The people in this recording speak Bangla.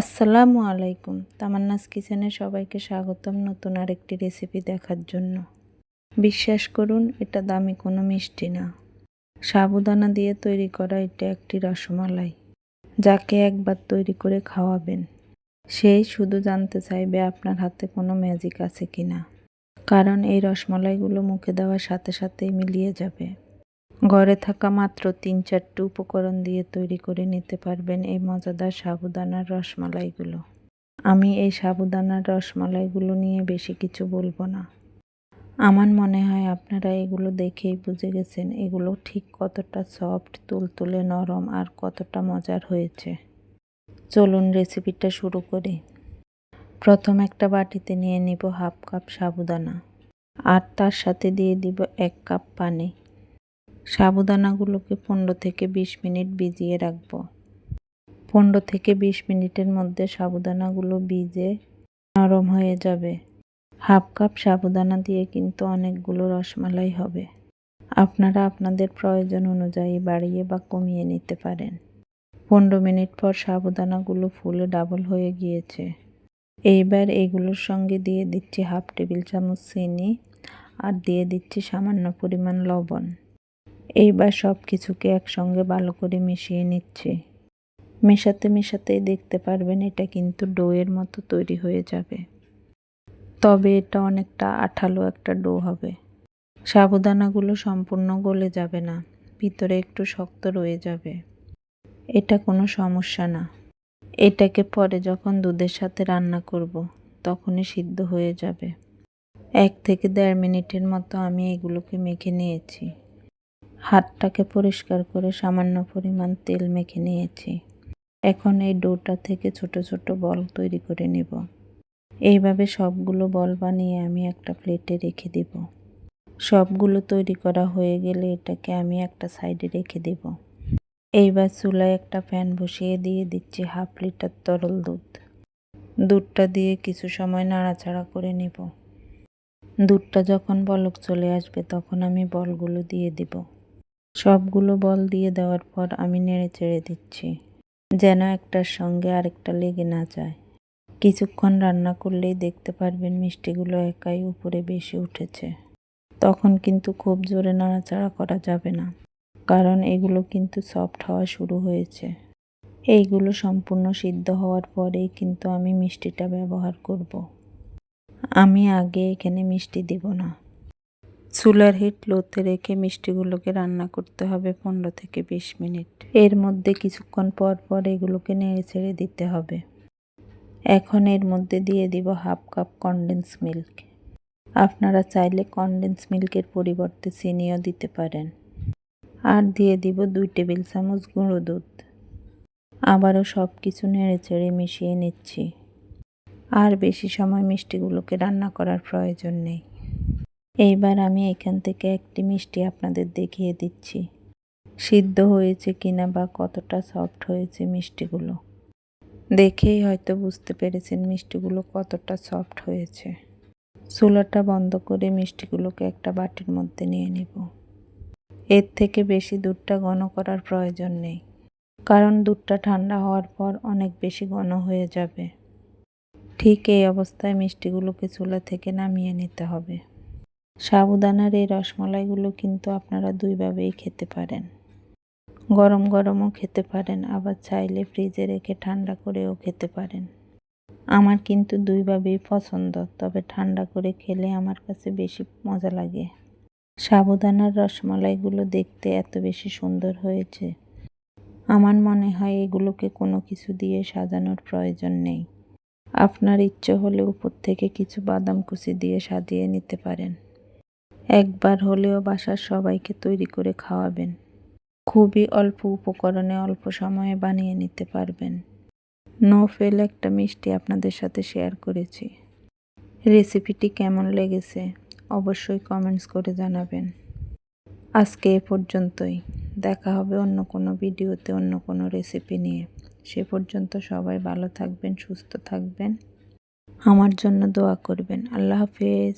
আসসালামু আলাইকুম। তামান্নাস কিচেনে সবাইকে স্বাগতম নতুন আরেকটি রেসিপি দেখার জন্য। বিশ্বাস করুন, এটা দামি কোনো মিষ্টি না। সাবুদানা দিয়ে তৈরি করা এটা একটি রসমালাই, যাকে একবার তৈরি করে খাওয়াবেন। সেই শুধু জানতে চাইবে আপনার হাতে কোনো ম্যাজিক আছে কি না কারণ এই রসমালাইগুলো মুখে দেওয়ার সাথে সাথেই মিলিয়ে যাবে। ঘরে থাকা মাত্র তিন চারটি উপকরণ দিয়ে তৈরি করে নিতে পারবেন এই মজাদার সাবুদানার রসমালাইগুলো। আমি এই সাবুদানার রসমালাইগুলো নিয়ে বেশি কিছু বলব না। আমার মনে হয় আপনারা এগুলো দেখেই বুঝে গেছেন এগুলো ঠিক কতটা সফট, তুলতুলে নরম আর কতটা মজার হয়েছে। চলুন রেসিপিটা শুরু করি। প্রথম একটা বাটিতে নিয়ে নিব হাফ কাপ সাবুদানা। আর তার সাথে দিয়ে দিব এক কাপ পানি। সাবুদানাগুলোকে পনেরো থেকে বিশ মিনিট ভিজিয়ে রাখব। পনেরো থেকে বিশ মিনিটের মধ্যে সাবুদানাগুলো ভিজে নরম হয়ে যাবে। হাফ কাপ সাবুদানা দিয়ে কিন্তু অনেকগুলো রসমালাই হবে। আপনারা আপনাদের প্রয়োজন অনুযায়ী বাড়িয়ে বা কমিয়ে নিতে পারেন। পনেরো মিনিট পর সাবুদানাগুলো ফুলে ডাবল হয়ে গিয়েছে। এইবার এগুলোর সঙ্গে দিয়ে দিচ্ছি হাফ টেবিল চামচ চিনি আর দিয়ে দিচ্ছি সামান্য পরিমাণ লবণ। এইবার সব কিছুকে একসঙ্গে ভালো করে মিশিয়ে নিচ্ছি। মেশাতে মেশাতেই দেখতে পারবেন এটা কিন্তু ডোয়ের মতো তৈরি হয়ে যাবে। তবে এটা অনেকটা আঠালো একটা ডো হবে। সাবুদানাগুলো সম্পূর্ণ গলে যাবে না, ভিতরে একটু শক্ত রয়ে যাবে। এটা কোনো সমস্যা না। এটাকে পরে যখন দুধের সাথে রান্না করব, তখনই সিদ্ধ হয়ে যাবে। এক থেকে দেড় মিনিটের মতো আমি এগুলোকে মেখে নিয়েছি। হাতটাকে পরিষ্কার করে সামান্য পরিমাণ তেল মেখে নিয়েছি। এখন এই ডোটা থেকে ছোট ছোট বল তৈরি করে নেব। এইভাবে সবগুলো বল বানিয়ে আমি একটা প্লেটে রেখে দিব। সবগুলো তৈরি করা হয়ে গেলে এটাকে আমি একটা সাইডে রেখে দেব। এইবার চুলায় একটা ফ্যান বসিয়ে দিয়ে দিচ্ছি হাফ লিটার তরল দুধ। দুধটা দিয়ে কিছু সময় নাড়াচাড়া করে নেব। দুধটা যখন বলক চলে আসবে তখন আমি বলগুলো দিয়ে দিব। সবগুলো বল দিয়ে দেওয়ার পর আমি নেড়ে চেড়ে দিচ্ছি, যেন একটার সঙ্গে আরেকটা লেগে না যায়। কিছুক্ষণ রান্না করলেই দেখতে পারবেন মিষ্টিগুলো একাই উপরে বেশি উঠেছে। তখন কিন্তু খুব জোরে নাড়াচাড়া করা যাবে না, কারণ এগুলো কিন্তু সফট হওয়া শুরু হয়েছে। এইগুলো সম্পূর্ণ সিদ্ধ হওয়ার পরেই কিন্তু আমি মিষ্টিটা ব্যবহার করব। আমি আগে এখানে মিষ্টি দিব না। চুলার হিট লোতে রেখে মিষ্টিগুলোকে রান্না করতে হবে পনেরো থেকে বিশ মিনিট। এর মধ্যে কিছুক্ষণ পর পর এগুলোকে নেড়ে ছেড়ে দিতে হবে। এখন এর মধ্যে দিয়ে দিব হাফ কাপ কনডেন্স মিল্ক আপনারা চাইলে কনডেন্স মিল্কের পরিবর্তে চিনিও দিতে পারেন। আর দিয়ে দিব দুই টেবিল চামচ গুঁড়ো দুধ। আবারও সব কিছু নেড়ে চেড়ে মিশিয়ে নিচ্ছি। আর বেশি সময় মিষ্টিগুলোকে রান্না করার প্রয়োজন নেই। এইবার আমি এখান থেকে একটি মিষ্টি আপনাদের দেখিয়ে দিচ্ছি। সিদ্ধ হয়েছে কিনা বা কতটা সফট হয়েছে মিষ্টিগুলো? দেখেই হয়তো বুঝতে পেরেছেন মিষ্টিগুলো কতটা সফট হয়েছে। চুলাটা বন্ধ করে মিষ্টিগুলোকে একটা বাটির মধ্যে নিয়ে নিব। এর থেকে বেশি দুধটা ঘন করার প্রয়োজন নেই, কারণ দুধটা ঠান্ডা হওয়ার পর অনেক বেশি ঘন হয়ে যাবে। ঠিক এই অবস্থায় মিষ্টিগুলোকে চুলা থেকে নামিয়ে নিতে হবে। সাবুদানার এই রসমালাইগুলো কিন্তু আপনারা দুইভাবেই খেতে পারেন। গরম গরমও খেতে পারেন, আবার চাইলে ফ্রিজে রেখে ঠান্ডা করেও খেতে পারেন। আমার কিন্তু দুইভাবেই পছন্দ, তবে ঠান্ডা করে খেলে আমার কাছে বেশি মজা লাগে। সাবুদানার রসমালাইগুলো দেখতে এত বেশি সুন্দর হয়েছে। আমার মনে হয় এগুলোকে কোনো কিছু দিয়ে সাজানোর প্রয়োজন নেই। আপনার ইচ্ছে হলে উপর থেকে কিছু বাদাম কুচি দিয়ে সাজিয়ে নিতে পারেন। একবার হলেও বাসার সবাইকে তৈরি করে খাওয়াবেন। খুবই অল্প উপকরণে অল্প সময়ে বানিয়ে নিতে পারবেন। নো ফেল, একটা মিষ্টি আপনাদের সাথে শেয়ার করেছি। রেসিপিটি কেমন লেগেছে অবশ্যই কমেন্টস করে জানাবেন। আজকে এ পর্যন্তই। দেখা হবে অন্য কোনো ভিডিওতে, অন্য কোনো রেসিপি নিয়ে। সে পর্যন্ত সবাই ভালো থাকবেন, সুস্থ থাকবেন। আমার জন্য দোয়া করবেন। আল্লাহ হাফেজ।